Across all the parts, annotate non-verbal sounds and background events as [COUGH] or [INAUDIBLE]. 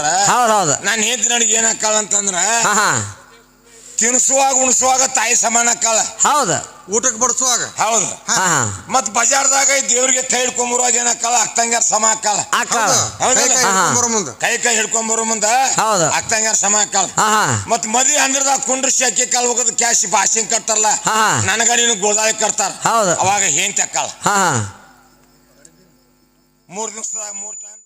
ಹೌದ್ ಹೌದು. ನಾನು ಹೇಳ್ತೀನಿ ನನಗೆ ಏನ್ ಅಕ್ಕಾಳ ಅಂತಂದ್ರ ಹಾ ಹಾ. ತಿನ್ಸುವಾಗ ಉಣಸುವಾಗ ತಾಯಿ ಸಮಾನ ಅಕ್ಕಾಳ. ಹೌದು. ಊಟಕ್ಕೆ ಬಡಿಸುವಾಗ? ಹೌದು. ಹಾ ಹಾ. ಮತ್ ಬಜಾರ್ದಾಗ ಈ ದೇವ್ರಿಗೆ ಕೈ ಹಿಡ್ಕೊಂಬರುವಾಗ ಏನ್ ಅಕ್ಕಾಳ ಅಕ್ಕಂಗಾರ ಸಮ ಅಕ್ಕಾಳ. ಅಕ್ಕಾಳ. ಹೌದಲ್ಲ? ಕೈ ಕೈ ಹಾ, ಹಾ. ಹಿಡ್ಕೊಂಡ್ ಬರೋ ಮುಂದೆ. ಕೈ ಕೈ ಹಿಡ್ಕೊಂಬರೋ ಮುಂದ ಹೌದು. ಸಮ ಅಕ್ಕಾಳ. ಹಾ ಹಾ. ಮತ್ ಮದಿ ಅಂದ್ರದಾಗ ಕುಂಡ್ರಿಸಿ ಅಕ್ಕಿ ಕಾಲ್ ಹೋಗೋದು ಕ್ಯಾಶ್ ಬಾಸಿಂಗ್ ಕಟ್ತಾರಲ್ಲ ಹಾ, ಹಾ. ನನಗ ನೀನು ಗೋದಾಳಿ ಕಟ್ತಾರ. ಹೌದು. ಅವಾಗ ಏನ್ ತಕ್ಕಾಳ ಹಾ ಹಾ. ಮೂರ್ ದಿವಸದಾಗ ಮೂರ್ ಟೈಮ್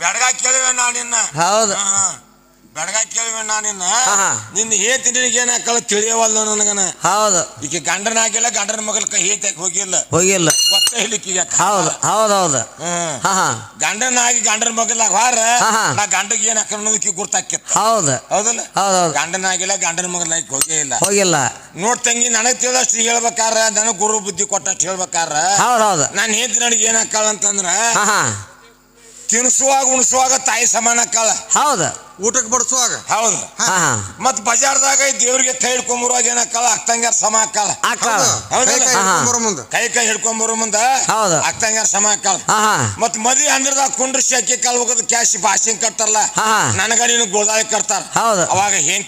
ಬೆಡಗ ಕೇಳುವೆ ನಾನು ನಿನ್ನ. ಹೌದು. ಬೆಡಗ ಕೇಳಿವೆ ನಾ ನಿನ್ನ. ಹೇತಿ ನಿನಗೆ ಏನ್ ಹಾಕಲ್ಲ ತಿಳಿಯವಲ್ಲ ನನಗನ? ಹೌದು. ಈಗ ಗಂಡನ ಆಗಿಲ್ಲ ಗಂಡನ ಮಗಳ ಕೈ ಹೋಗಿಲ್ಲ. ಹೋಗಿಲ್ಲ. ಗೊತ್ತ ಹೇಳಿಕ್ಕೆ ಹೌದು ಹೌದು ಹೌದು. ಗಂಡನ ಆಗಿ ಗಂಡನ ಮಗಲ ಹಾರ. ನಾ ಗಂಡಗೆ ಏನ್ ಅನ್ನೋದಕ್ಕೆ ಗುರ್ತಾಕಿತ್ತ ಹೌದು. ಹೌದಲ್ಲ? ಹೌದು ಗಂಡನ ಆಗಿಲ್ಲ ಗಂಡನ ಮಗಲ ಆಗಿ ಹೋಗೇ ಇಲ್ಲ. ಹೋಗಿಲ್ಲ. ನೋಡ್ ತಂಗಿ ನನಗ್ ತಿಳಿದಷ್ಟು ಹೇಳ್ಬೇಕಾರ ನನಗ್ ಗುರು ಬುದ್ಧಿ ಕೊಟ್ಟಷ್ಟು ಹೇಳ್ಬೇಕಾರ. ಹೌದು ಹೌದು. ನಾನು ಹೇತಿ ನನಗೆ ಏನ್ ಹಾಕಾಳ ಅಂತಂದ್ರ ತಿನ್ಸುವಾಗ ಉಣಸುವಾಗ ತಾಯಿ ಸಮಾನ ಕಾಲ ಹೌದ? ಊಟಕ್ಕೆ ಬಡಿಸುವಾಗ? ಹೌದು. ಮತ್ ಬಜಾರ್ದಾಗ ದೇವ್ರಿಗೆ ಕೈ ಹಿಡ್ಕೊಂಬರುವಾಗ ಏನಕ್ಕಲ್ಲ ಅಕ್ಕಂಗಾರ ಸಮ ಹೌದು. ಕೈ ಕೈ ಹಿಡ್ಕೊಂಬರು ಮುಂದೆ. ಕೈ ಕೈ ಹಿಡ್ಕೊಂಬರೋ ಮುಂದ? ಹೌದು. ಅಕ್ಕಂಗಾರ ಸಮ ಕಾಲ ಮತ್ ಮದಿ ಅಂದ್ರದಾಗ ಕುಂಡ್ರಿಸಿ ಅಕ್ಕಿ ಕಾಲ ಹೋಗೋದು ಕ್ಯಾಶ್ ಬಾಸಿಂಗ್ ಕಟ್ತಾರಲ್ಲ. ನನಗ ನೀನು ಗೋದಾಳಿ ಕಟ್ತಾರ. ಹೌದು. ಅವಾಗ ಏನ್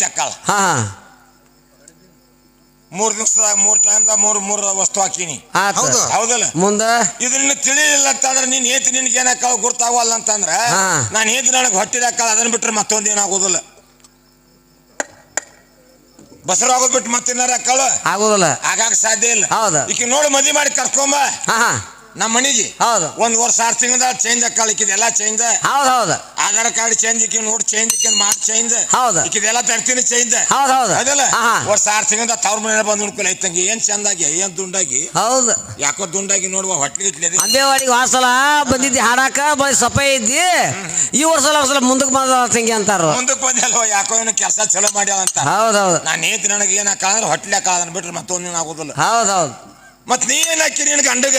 ಹಾ. ಮೂರ್ ದಿವಸದಾಗ ಮೂರ್ ಟೈಮ್ದಾಗ ಮೂರ್ ಮೂರ್ ವಸ್ತು ಹಾಕಿನಿ. ಆತ. ಹೌದು. ಹೌದಲ್ಲ? ಮುಂದ? ಇದನ್ನ ತಿಳಿಲಿಲ್ಲ ಅಂತಂದ್ರೆ ನೀನ್ ಏತಿ ನಿನ್ಗೆ ಏನಾಕಾಳ ಗುರ್ತಾಗಲ್ಲ ಅಂತಂದ್ರ ಹಾ. ನಾನು ಹೇತಿ ನನಗೆ ಹೊಟ್ಟಿದಾಕಾಳ ಅದನ್ನ ಬಿಟ್ರೆ ಮತ್ತೊಂದು ಏನಾಗೋದಿಲ್ಲ. ಬಸರ ಆಗೋದ್ ಬಿಟ್ಟು ಮತ್ತೇನಾರ ಅಕ್ಕಾಳು ಆಗೋದಿಲ್ಲ. ಆಗಾಗ ಸಾಧ್ಯ ಇಲ್ಲ. ಹೌದು. ಈಕಿ ನೋಡಿ ಮದಿ ಮಾಡಿ ಕರ್ಕೊಂಬ. ಹಾ ಹಾ. ನಮ್ಮ ಮನೆಗೆ? ಹೌದು. ಒಂದ್ ವರ್ಷ ಆರು ತಿಂಗಳ ಚೇಂಜ್ ಅಕ್ಕಾಳ ಇಕ್ಕಿದೆಲ್ಲ ಚೇಂಜ್ ಹೌದು ಹೌದು. ಆಧಾರ್ ಕಾರ್ಡ್ ಚೇಂಜ್ ಇಕ್ಕಿ ನೋಡಿ ಚೇಂಜ್ ಇಕ್ಕಿ ಮಾಡಿ ಚೇಂಜ್ ಹೌದು. ಇಕ್ಕಿದೆಲ್ಲ ತರ್ತೀನಿ ಚೇಂಜ್ ಹೌದು ಹೌದು. ಅದಲ್ಲ ವರ್ಷ ಆರು ತಿಂಗಳ ತವ್ರ ಮನೆ ಬಂದು ನೋಡ್ಕೊಲ್ಲ ಐತಂಗೆ ಏನ್ ಚಂದಾಗಿ ಏನ್ ದುಂಡಾಗಿ? ಹೌದು. ಯಾಕೋ ದುಂಡಾಗಿ ನೋಡುವ ಹೊಟ್ಲಿ ಇಟ್ಲಿ ಅಂಬೇವಾಡಿಗೆ ವಾಸಲ ಬಂದಿದ್ದಿ ಹಾಡಾಕ ಬರೀ ಸಫಾಯಿ ಇದ್ದಿ. ಈ ವರ್ಷ ವರ್ಷ ಮುಂದಕ್ಕೆ ಬಂದ ತಂಗಿ ಅಂತಾರ. ಮುಂದಕ್ಕೆ ಬಂದಲ್ವ ಯಾಕೋ ಏನೋ ಕೆಲಸ ಚಲೋ ಮಾಡ್ಯಾವ ಅಂತ. ಹೌದು ಹೌದು. ನಾನು ಏತ್ ನನಗೆ ಏನ್ ಹಾಕ ಅಂದ್ರೆ ಹೊಟ್ಲೆ ಹಾಕ ಅದನ್ನ ಬಿಟ್ರೆ ಮತ್ತೊಂದೇನು ಆಗೋದಿಲ್ಲ. ಹೌದು ಹೌದು. ಮತ್ತೆ ನೀ ಏನಾಕಿರಿ ಹಾಕಿರಿ ನಿನ್ ಗಂಡಗ?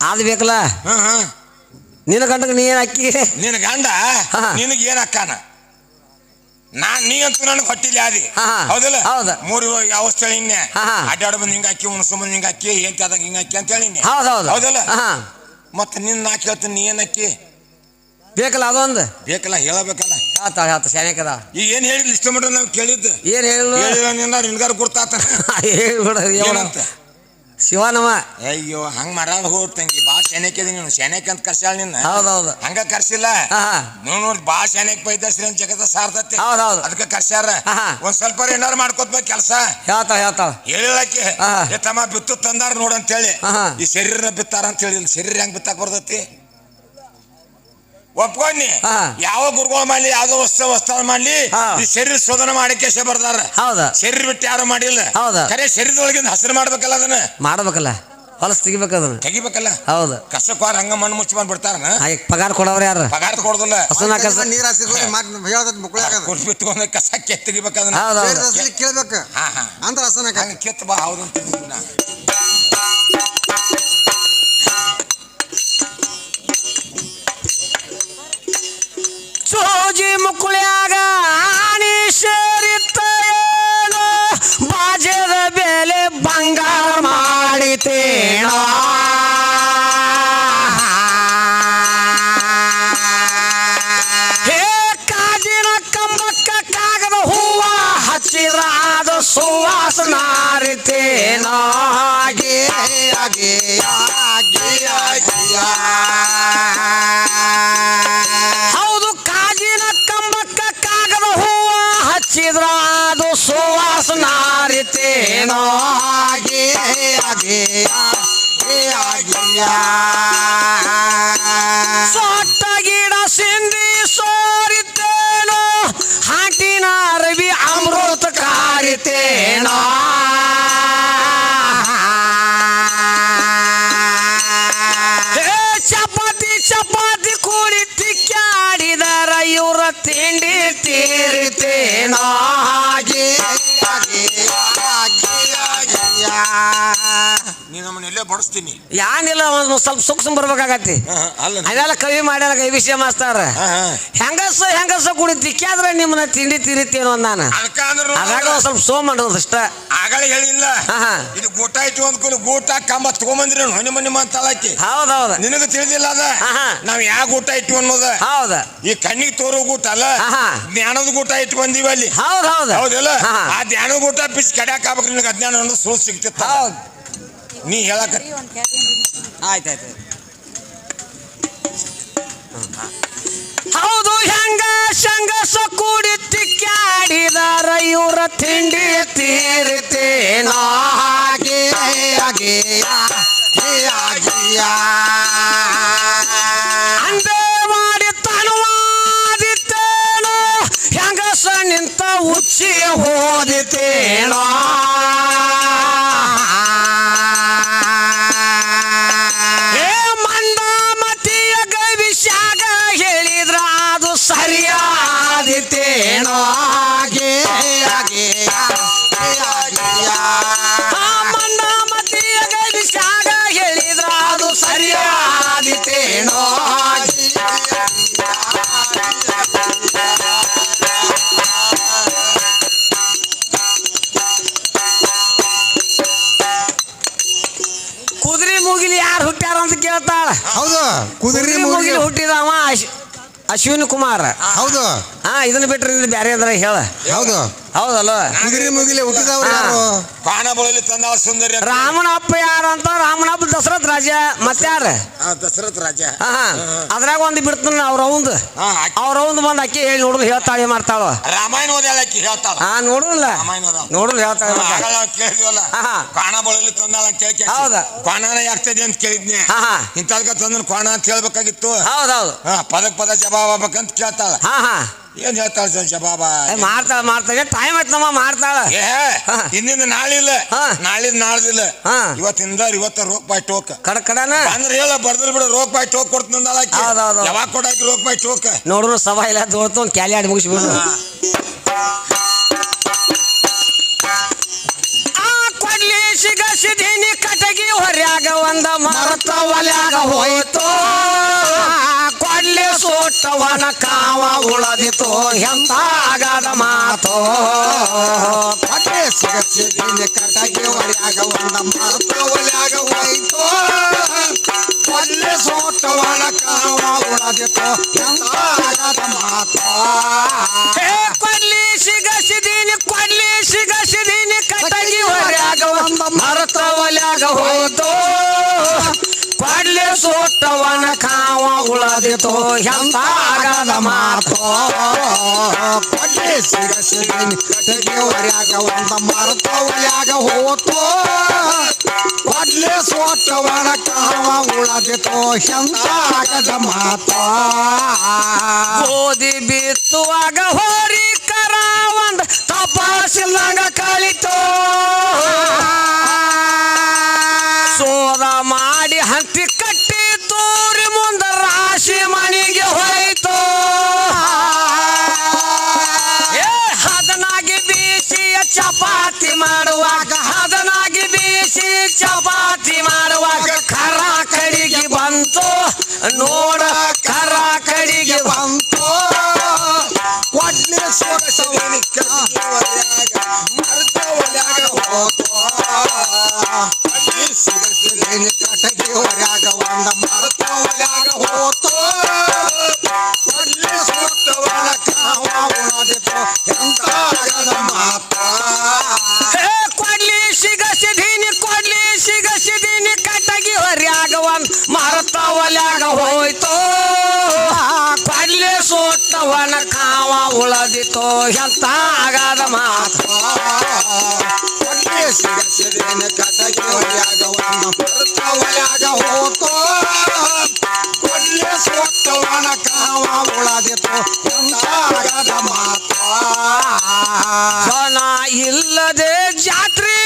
ಅದು ಬೇಕಲ್ಲ? ಹಾ ಹಾ. ನಿನ್ನ ಗಂಡಕ್ಕೆ ನೀ ಏನು ಅಕ್ಕಿ? ನಿನ್ನ ಗಂಡ ಹಾ. ನಿನಗೆ ಏನ್ ಅಕ್ಕಾನ? ನಾನ್ ನೀ ಅಂತ ನನಗೆ ಹೊಟ್ಟಿಲಿ ಆದಿ. ಹಾ, ಹಾ. ಹೌದಲ್ಲ? ಹೌದು. ಮೂರು ಯಾವ ಸ್ಥಳ ಇನ್ನೆ. ಹಾ, ಹಾ. ಅಡ್ಡಾಡ ಬಂದ್ ಹಿಂಗ ಅಕ್ಕಿ ಉಣಸ ಬಂದ್ ಹಿಂಗ ಅಕ್ಕಿ ಏನ್ ಅದಂಗ ಹಿಂಗ ಅಕ್ಕಿ ಅಂತ ಹೇಳಿನಿ ಹೌದು ಹೌದು. ಹೌದಲ್ಲ? ಹಾ ಮತ್ ನಿನ್ ನಾ ಕೇಳ್ತೀನಿ ನೀ ಏನ್ ಅಕ್ಕಿ? ಬೇಕಲ್ಲ ಅದೊಂದು? ಬೇಕಲ್ಲ ಹೇಳಬೇಕಲ್ಲ. ಹೇಳ್ತಾಳ ಹೇಳ್ತ ಶಾನ್ಯಾಕದ ಈಗ ಏನ್ ಹೇಳಿದ್ ಇಷ್ಟ ಮಟ್ಟ ನಾವು ಕೇಳಿದ್ದು? ಏನು ಹೇಳು ಹೇಳಿಲ್ಲ ನಿನ್ನ ನಿನ್ಗಾರ ಗುರ್ತಾತ. [LAUGHS] ಹೇಳ್ಬಿಡ ಏನಂತ? ಶಿವನಮ್ಮ ಅಯ್ಯೋ ಹಂಗ ಮರಾದ ಹೋದ್ ತಂಗಿ ಬಾ ಶೆನೆಕ್ ನೀನು. ಶೆನೆಕ್ ಅಂತ ಕರ್ಸ್ಯಾಳ ನಿನ್ನ? ಹೌದು ಹೌದು ಹಂಗ ಕರ್ಸಿಲ್ಲ? ನೀವು ನೋಡಿ ಬಾ ಶೆನೆಕ್ ಬೈದಸ್ರಿ ಅಂತ ಜಗತ್ತ ಸಾರ್ತತಿ ಹೌದು ಹೌದು ಅದಕ್ಕೆ ಕರ್ಸ್ಯಾರ. ಒಂದ್ ಸ್ವಲ್ಪ ಏನಾರು ಮಾಡ್ಕೋತ್ಬೇಕು ಕೆಲಸ? ಹೇಳ್ತಾ ಹೇಳ್ತಾಳ. ಹೇಳಿಳಕ್ಕೆ ಹಾ. ಏ ತಮ್ಮ ಬಿತ್ತು ತಂದಾರ ನೋಡಂತೇಳಿ. ಈ ಶರೀರನ ಬಿತ್ತಾರ ಅಂತ ಹೇಳಿ ಶರೀರ ಹೆಂಗ್ ಬಿತ್ತಾಕ ಬರ್ತೈತಿ? ಒಪ್ಕೊಂಡಿ. ಹಾ. ಯಾವ ಗುರುಗಳು ಮಾಡ್ಲಿ ಯಾವ್ದೋ ವಸ್ತು ವಸ್ತು ಮಾಡ್ಲಿ ಹಾ. ಈ ಶರೀರ ಶೋಧನೆ ಮಾಡಕ್ಕೆ ಬರ್ತಾರ ಹೌದು. ಶರೀರ ಬಿಟ್ಟು ಯಾರು ಮಾಡಿಲ್ಲ. ಹೌದು. ಖರೆ ಶರೀರದೊಳಗಿಂದ ಹಸಿರು ಮಾಡ್ಬೇಕಲ್ಲ ಅದನ್ನ? ಮಾಡ್ಬೇಕಲ್ಲ. ಹೊಲಸ್ ತೆಗಿಬೇಕು ಅದನ್ನ. ತೆಗಿಬೇಕಲ್ಲ? ಹೌದು. ಕಸಕ್ವಾರ ಹಂಗ ಮಣ್ಣು ಮುಚ್ಚಿ ಬಂದ್ ಬಿಡ್ತಾರನ ಆ, ಈಗ ಪಗಾರ ಕೊಡವ್ರ ಯಾರು? ಪಗಾರ ಕೊಡೋದಿಲ್ಲ. ಹಸುನ ಕಸ ನೀರ್ ಹಾಸಿದ್ರೆ ಮಾತ್ ಕಸ ಕೆತ್ತ್ ತೆಗಿಬೇಕು ಅದನ್ನ. ಹೌದು ಬೇರೆ ಹೌದು ಕೇಳ್ಬೇಕು. ಹಾ ಹಾ. ಅಂದ್ರ ಹಸನ ಹಂಗ ಕೆತ್ತ ಬಾ ಹೌದು ಅಂತ. ಹೌದು ಕಾಗಿನ ಕಂಬಕ್ಕ ಕಾಗದ ಹೂವ ಹಚ್ಚಿದ್ರ, ಅದು ಸುವಾಸ ನಾರಿತೇನೋ ಹಾಗೆ ಹಾಗೆ ಹಾಗೆ ಹಾಗೆ. ಸೊಟ್ಟ ಗಿಡ ಸಿಂಧಿ ಸೋರಿತೇನೋ, ಹಾಟಿನ ಅರವಿ ಅಮೃತ ಕಾರಿತೇನೋ. ಬಡಿಸ್ತೀನಿ. ಯಾನಿಲ್ಲ ಒಂದು ಸ್ವಲ್ಪ ಸೂಕ್ಷ್ಮ ಬರ್ಬೇಕಾಗತ್ತಿ. ಅಲ್ಲ ಅದೆಲ್ಲ ಕವಿ ಮಾಡ್ಯಾರ ಕೈ ವಿಷಯ ಮಾಸ್ತಾರ. ಹೆಂಗಸ ಹೆಂಗಸ ಕುಡಿ ತಿಕ್ಕಾದ್ರೆ ನಿಮ್ಮನ್ನ ತಿಂಡಿ ತಿರಿತೇನೋ ನಾನು. ಅದಾಗ ಒಂದ್ ಸ್ವಲ್ಪ ಸೋ ಮಾಡೋದಷ್ಟ ಆಗಳ ಹೇಳಿಲ್ಲ. ಇದು ಗೂಟ ಇಟ್ಟು ಒಂದ್ ಕೂಲಿ ಗೂಟ ಕಂಬ ತಗೊಂಬಂದ್ರಿ ಹೊನಿ ಮನಿ ತಳಕಿ ಹೌದೌದು ನಿನಗೆ ತಿಳಿದಿಲ್ಲ ಅದ. ನಾವ್ ಯಾವ ಗೂಟ ಇಟ್ಟು ಅನ್ನೋದ? ಹೌದ. ಈ ಕಣ್ಣಿಗೆ ತೋರೋ ಗೂಟ ಅಲ್ಲ. ಜ್ಞಾನದ ಗೂಟ ಇಟ್ಟು ಬಂದೀವಿ ಅಲ್ಲಿ. ಹೌದ್ ಹೌದ. ಹೌದಿಲ್ಲ. ಆ ಜ್ಞಾನದ ಗೂಟ ಪಿಸ್ ಕಡ್ಯಾಕ ಆಗ್ಬೇಕು ನಿನಗೆ ಅಜ್ಞಾನ ಸೋಸ್ ಸಿಗ್ತಿತ್ತ ಹೌದ್. ನೀ ಹೇಳಕ ಆಯ್ತಾಯ್ತು ಹೌದು ಹೆಂಗ ಶಂಗಸ ಕೂಡಿ ತಿಕ್ಕಾಡಿದಾರ ಇವರ ತಿಂಡಿ ತೀರಿತೇನೋ ಹಾಗೆ ಹಾಗೆ ಹಾಗೆ ಅಶ್ವಿನಿ ಕುಮಾರ್. ಹೌದು. ಇದನ್ನ ಬಿಟ್ರೆ ಇದು ಬೇರೆ ಅದ್ರ ಹೇಳ. ಹೌದು. ಹೌದಲ್ಲ? ಕುದುರೆ ಮುಗಿಲಿ ಹುಟ್ಟಿದವ್ರು. ಯಾರು? ಕಾಣ ಬಳಲಿ ತಂದಾಳ ಸುಂದರಿ. ರಾಮನಪ್ಪ ಯಾರು ಅಂತ ರಾಮನಪ್ಪ ದಶರಥ ರಾಜ ಮತ್ತಾರ ಯಾರ? ದಶರಥ ರಾಜ. ಹಾ ಹಾ. ಅದ್ರಾಗ ಒಂದು ಬಿಡ್ತಾನ ಅವ್ರ ಅವಂದು ಹಾ, ಅವ್ರ ಅವಂದು ಬಂದು ಅಕ್ಕಿ ಹೇಳಿ ನೋಡುದು ಹೇಳ್ತಾಳೆ ಮಾಡ್ತಾಳ. ರಾಮಾಯಣ ಅಕ್ಕಿ ಹೇಳ್ತಾಳ. ಹಾ ನೋಡುಲ್ಲ ನೋಡುದು ಹೇಳ್ತಾಳೆ ಕೇಳಿದ್ವಲ್ಲ. ಕಾಣ ಬಳಲಿ ತಂದಾಳ ಅಂತ ಕೇಳಿ ಹೌದು. ಕ್ವಾಣನ ಯಾಗ್ತದೆ ಅಂತ ಕೇಳಿದ್ನಿ. ಇಂಥದ್ಕ ತಂದನ್ ಕ್ವಾಣ ಅಂತ ಹೇಳ್ಬೇಕಾಗಿತ್ತು. ಹೌದೌದು. ಹಾ ಪದಕ್ ಪದ ಜವಾಬ್ ಆಗ್ಬೇಕಂತ ಕೇಳ್ತಾಳ. ಹಾ ಹಾ. ಏನ್ ಹೇಳ್ತಾಳ ಜವಾಬ ಮಾಡ್ತಾಳ ಮಾಡ್ತಾಳೆ ಟೈಮ್ ಆಯ್ತಮ್ಮ ನಮ್ಮ ಮಾಡ್ತಾಳ ಏ ಹಾ. ನಾಳಿದ ನಾಳಿಲ್ಲ. ನಾಳಿದ್ ನಾಳ್ದಿಲ್ಲ. ಹಾ. ಇವತ್ತಿಂದ ಇವತ್ತ ರೋಕ್ ಬಾಯ್ ಟೋಕ್ ಕಡ ಕಡನ? ಅಂದ್ರೆ ಹೇಳ ಬರ್ದಲ್ ಬಿಡ ರೋಕ್ ಬಾಯ್ ಟೋಕ್ ಹೌದ್. ಯಾವಾಗ ಕೊಡಾಕಿ ರೋಕ್ ಬಾಯ್ ಟೋಕ್ ನೋಡ್ರು ಸಭಾ ಇಲ್ಲ ಒಂದು ಕ್ಯಾಲಿ ಆಡಿ ಮುಗಿಸ್ಬಿಡು. ಕೊಡ್ಲಿ ಸಿಗ ಸಿಧಿನಿ ಕಟಗಿ ಹೊರ್ಯಾಗ ಒಂದ ಮರತ ಒಲ್ಯಾಗ ಹೋಯ್ತು. ಸೋಟವನ ಕಾವ ಉಳದಿತು ಎಂತ ಆಗದ ಮಾತು ಹೊಟ್ಟೆ ಸಿಗತ್ತಿದ್ದೀನಿ ಕಟಾಗಿ ಒಳ್ಯಾಗ ಒಂದ ಮಾತು ಒಳ್ಯಾಗ ಹೋಯ್ತು. ಒಳ್ಳೆ ಸೋಟವನ ಕಾವ ಉಳದಿತ್ತು ಎಂತ ಆಗದ ಮಾತು. ಕೊಲ್ಲಿ ಸಿಗಸಿದೀನಿ ಕೊಲ್ಲಿ ಸಿಧಿನಿ ಕೊಡ್ಲಿ ಸಿಗ ಸಿಧಿನಿ ಕಟಗಿ ಹೊರ್ಯಾಗ ಒಂದ ಮರತ ಒಲ್ಯಾಗ ಹೋಯ್ತು. ಕೊಡ್ಲಿ ಸೋ ಉಳದಿತು ಎಂತಾಗದ ಮಾತು? ಹೊಟ್ಟೆ ಸಿಗಸಿದ್ದೀನಿ ಕಟಾಗಿ ಒಳ್ಯಾಗ ಒಂದ ಮರತ ಒಳ್ಯಾಗ ಹೋತು? ಒಳ್ಳೆ ಸೋಟವಳ ಕಾವ ಉಳದಿತ್ತು ಎಂತಾಗದ ಮಾತು? ಗೋಧಿ ಬಿತ್ತುವಾಗ ಹೋರಿ ಕರ ಒಂದ್ ತಪಾಸಿಲ್ಲಂಗ ಕಳಿತು ಸೋದ ಮಾಡಿ ಹಂತಿ ಕಟ್ಟಿ ಚಪಾತಿ ಮಾಡುವಾಗ ಕರ ಕಡಿಗೆ ಬಂತು. ನೋಡ ಕರ ಕಡಿಗೆ ಬಂತು. ಕೊಡ್ಲಿನ ಸೋಸವನಿಕ ಒಂದ ಮರ. ಉಳದಿತೋ ಎಂತ ಆಗದ ಮಾತು? ಕೊಡ್ಲಿ ಸಿಗಸಿದೇನ ಕಟಗಿ ಒಳ್ಯಾಗ ಒಂದು ಮಾತ ಜನ ಇಲ್ಲದೆ ಜಾತ್ರೆಗೆ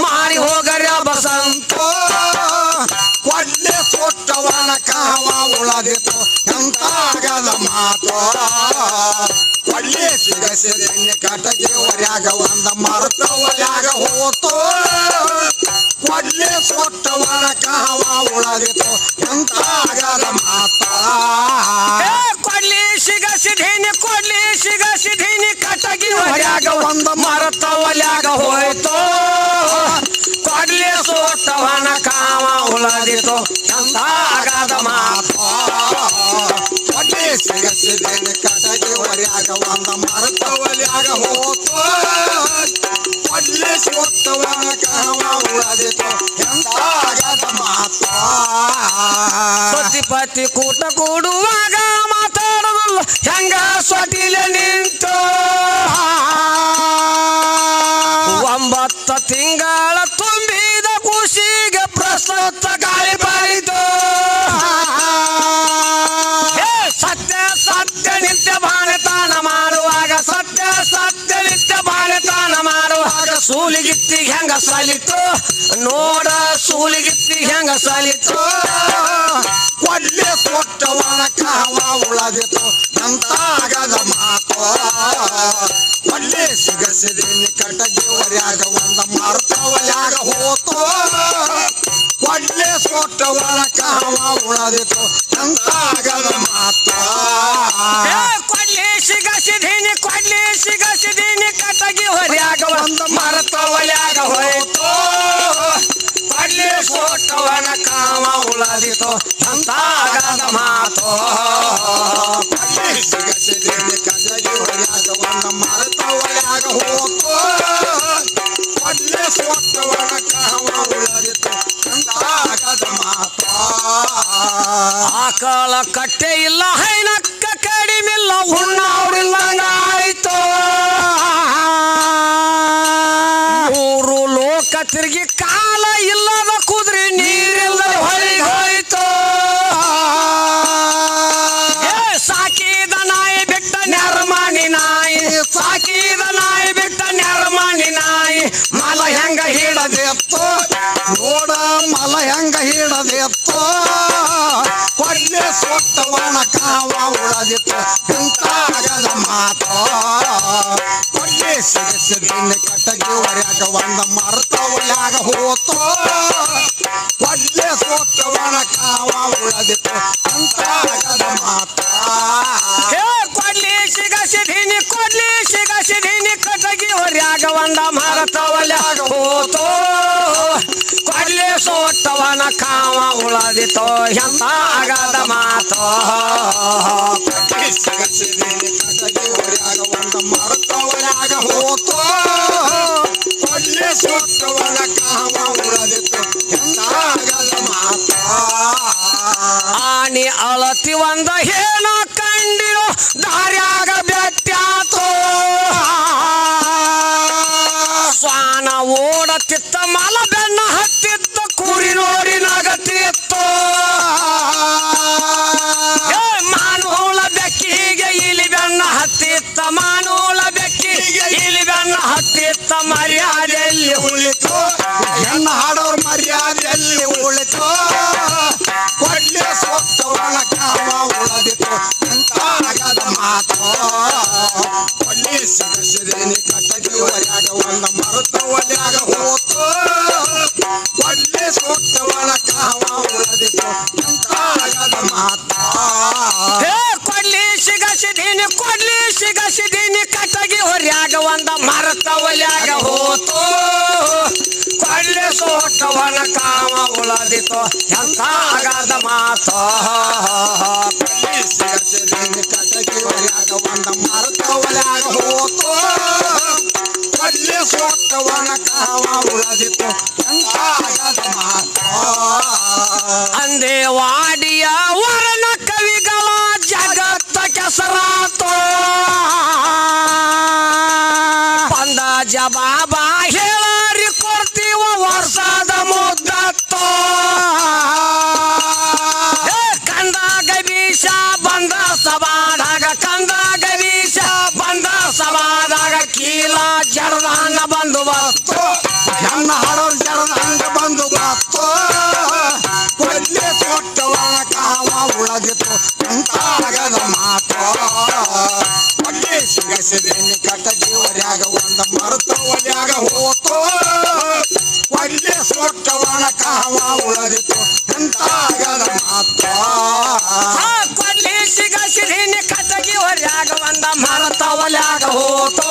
ಮಾಡಿ ಹೋಗರ ಬಸಂತೋ. ಒಳ್ಳೆ ಕೊಟ್ಟವನ ಕಾವ ಎಂತ ಎಂತಾಗದ ಮಾತು. ಕೊಡ್ಲೆ ಸಿಗಸಿದೇನ ಕಟಗಿ ಒರ್ಯಾಗ ಒಂದ ಮರುತ ಒಳ್ಯಾಗ ಹೋತೋ. ಕೊಡ್ಲೆ ಕೊಟ್ಟವನ ಕಾವ ಎಂತ ಎಂತಾಗದ ಮಾತ. ಕೊಡ್ಲಿ ಸಿಗ ಸಿಧೀನಿ ಕೊಡ್ಲಿ ಸಿಗ ಸಿಧೀನಿ ಕಟಗಿ ಹೊಡ್ಯಾಗ ಒಂದು ಮರತ ಒಲ್ಯಾಗ ಹೋಯ್ತು. ಕೊಡ್ಲಿ ಸೋತವನ ಕಾಮ ಉಳದಿತು ಎಂತ ಆಗದ ಮಾತು. ಕೊಡ್ಲಿ ಸಿಗಸಿದೇನ ಕಟಗಿ ಒಳ್ಯಾಗ ಒಂದು ಮರತ ಒಲ್ಯಾಗ ಹೋತೋ ಕೊಡ್ಲಿ ಸೋತವನ ಕಾಮ ಉಳದಿತು ಎಂತಾಗದ ಮಾತ. ಪತಿ ಕೂಟ ಕೂಡುವಾಗ ಹೆಂಗ ಸೊಟಿಲೆ ನಿಂತು? ಸೂಲಿಗಿತ್ತಿ ಹೆಂಗ ಸಾಲಿತ್ತು? ನೋಡ ಸೂಲಿಗಿತ್ತಿ ಹೆಂಗ ಸಾಲಿತ್ತು? ಕೊಡ್ಲಿ ಕೊಟ್ಟವನ ಕಾವ ಉಳದಿತ್ತು ಎಂತಾಗದ ಮಾತು. ಕೊಡ್ಲಿ ಸಿಗಸಿದಿನಿ ನಿಕಟಗೆ ಒರ್ಯಾಗ ಒಂದ ಮಾರ್ತ ಒಲ್ಯಾಗ ಹೋತು. ಕೊಡ್ಲಿ ಕೊಟ್ಟವನ ಕಾವ ಉಳದಿತ್ತು ಎಂತಾಗದ ಮಾತು. ಮಾತು ಎಂತಾಗದ ಮಾತು. ಆಕಳ ಕಟ್ಟೆ ಇಲ್ಲ ಹೈನಕ್ಕ. ಕಾವ ಉಳದಿತ್ತು ಎಂತಾಗದ ಮಾತ ಕೊಡ್ಲೆ ಸಿಗಸಿದಿನ ಕಟಗಿ ಒರ್ಯಾಗ ಒಂದ ಮರ್ತ ಒಲ್ಯಾಗ ಹೋತು ಕೊಡ್ಲೆ ಸೊಟ್ಟವನ ಕಾವ ಉಳದಿತ್ತು. ಎಂತಾಗದ ಮಾತ ಕೊಡ್ಲಿ ಸಿಗಸಿದೀನಿ ಕೊಡ್ಲಿ ಸಿಗಸಿದೀನಿ ಕಟಗಿ ಹೊರ್ಯಾಗ ಒಂದ ಮಾರತ ಒಲ್ಯಾಗ ಹೋತು ಕೊಡ್ಲಿ ಸೋತವನ ಕಾವ ಉಳದಿತೋ ಎಂತ ಸಿಗಸಿದಿನ ಕಟಗಿ ಒರ್ಯಾಗ ಒಂದ ಮರ್ತ ಒಲ್ಯಾಗ ಹೋತು ಮಾತು ಆನಿ ಅಳತಿ ಒಂದ ಏನ ಕಂಡಿರೋ ದಾರ್ಯಾಗ ಬೆಟ್ಟಾತೋ ಸ್ವಾನ ಓಡತಿತ್ತ ಮಲ ಬೆನ್ನ ಹತ್ತಿತ್ತ ಕುರಿ ನೋಡಿ ಉಳಿತು. ಹೆಣ್ಣು ಹಾಡೋರ್ ಮರ್ಯಾದೆಯಲ್ಲಿ ಉಳಿತು. ಕೊಡ್ಲೆ ಸೊತ್ತವನ ಕಾಮ ಉಳದಿತು. ಅಂತಾಗದ ಮಾತು. ಕೊಡ್ಲಿ ಸಿಗಸಿದೇನಿ ಕಟ್ಟಗಿ ಒರ್ಯಾಗ ಒಂದ ಮರುತ ಒಲ್ಯಾಗ ಹೋತು. ಕೊಡ್ಲೆ ಸೊತ್ತವನ ಕಾಮ ಉಳದಿತು. ಅಂತಾಗದ ಮಾತು. ಕೊಡ್ಲಿ ಸಿಗಸಿದೀನಿ ಕೊಡ್ಲಿ ಸಿಗಸಿದೀನಿ. ಕಟ್ಟಗಿ ಹೊರ್ಯಾಗ ಒಂದ ಮರತ ಒಲ್ಯಾಗ ಹೋತು. ಸೊಟ್ಟವನ ಕಾಮ ಉಳದಿತೋ. ಎಂತ ಅಗಾಧ ಮಾತು ಕಟಗಿ ಒಳ್ಯಾಗ ಒಂದ ಮರತ ಒಳ್ಯಾಗ ಹೋತು ಒಳ್ಳೆ ಸೊಟ್ಟವನ ಕಾವ ಉಳದಿತ್ತು ಎಂತ ಆಗದ ಮಾತು. ಅಂದೇ ವಾಡಿಯ ವರನ ಜಡದಂಗ ಬಂದು ಬಸ್ತು ಹೆಣ್ಣ ಹಾಡೋರು ಜರದಂಗ ಬಂದು ಬಾತು ಒಳ್ಳೆ ಸೊಟ್ಟವನ ಕಾಮ ಉಳದಿತ್ತು ಅಂತಾಗದ ಮಾತು? ಒಳ್ಳೆ ಸಿಗಸಿದೇನಿ ಕಟಗಿ ಜೀವರ್ಯಾಗ ಒಂದ ಮರತ, ಒಲ್ಯಾಗ ಹೋತು? ಒಳ್ಳೆ ಸೊಟ್ಟವನ ಕಾಮ ಉಳದಿತ್ತು ಅಂತಾಗದ ಮಾತು? ಆ ಕೊಡ್ಲಿ ಸಿಗ ಸಿರಿನಿ ಕಟಗಿ ಹೊರ್ಯಾಗ ಒಂದ ಮರತ, ಒಲ್ಯಾಗ ಹೋತು?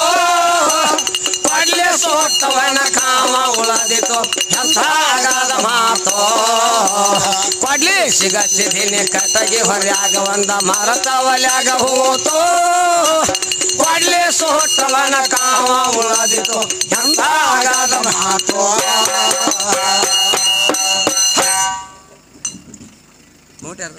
ಸೋತವನ ಕಾಮ ಉಳದಿತು. ಎಂಥ ಮಾತೋ. ಕೊಡ್ಲಿ ಸಿಗತ್ತಿದ್ದೀನಿ ಕಟಗಿ ಹೊರ್ಯಾಗ ಒಂದ ಮರತವಲ್ಯಾಗ ಹೋತು. ಕೊಡ್ಲಿ ಸೋತವನ ಕಾಮ ಉಳದಿತು. ಎಂಥ ಮಾತೋ. ನೋಡ್ಯಾರ